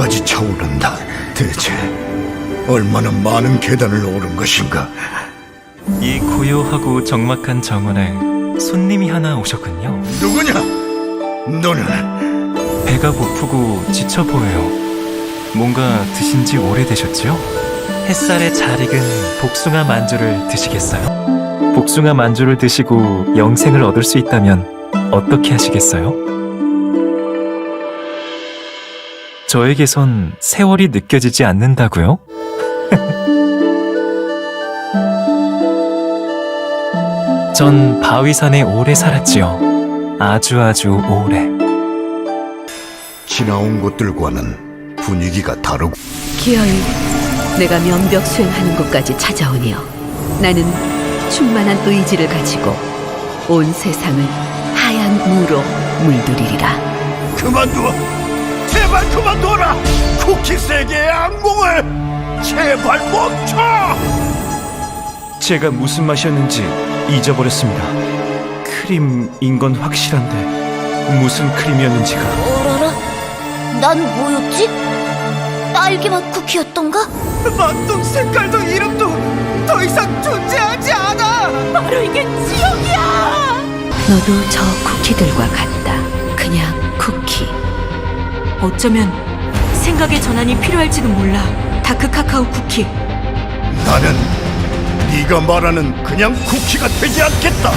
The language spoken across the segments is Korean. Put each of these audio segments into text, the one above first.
하늘까지 차오른다. 대체 얼마나 많은 계단을 오른 것인가? 이 고요하고 적막한 정원에 손님이 하나 오셨군요. 누구냐? 너는 배가 고프고 지쳐 보여요. 뭔가 드신 지 오래되셨죠? 햇살에 잘 익은 복숭아 만주를 드시겠어요? 복숭아 만주를 드시고 영생을 얻을 수 있다면 어떻게 하시겠어요? 저에게선 세월이 느껴지지 않는다고요? 전 바위산에 오래 살았지요. 아주 아주 오래. 지나온 곳들과는 분위기가 다르고 기어이 내가 명벽 수행하는 곳까지 찾아오니요. 나는 충만한 의지를 가지고 온 세상을 하얀 무로 물들이리라. 그만두어! 제발 그만둬라! 쿠키 세계의 악몽을! 제발 멈춰! 제가 무슨 맛이었는지 잊어버렸습니다. 크림인 건 확실한데 무슨 크림이었는지가 어라라? 난 뭐였지? 딸기맛 쿠키였던가? 맛도 색깔도 이름도 더 이상 존재하지 않아. 바로 이게 지옥이야! 너도 저 쿠키들과 같다. 어쩌면 생각의 전환이 필요할지도 몰라. 다크 카카오 쿠키. 나는 네가 말하는 그냥 쿠키가 되지 않겠다!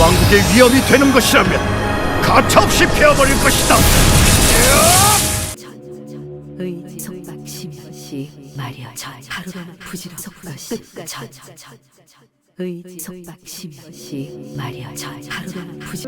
왕국의 위협이 되는 것이라면 가차없이 베어버릴 것이다! 의지 속박 심시 말이여 전 하루로는 부지런 속박시 끝까지 의지 속박 심시 말이여 전 하루로는 부지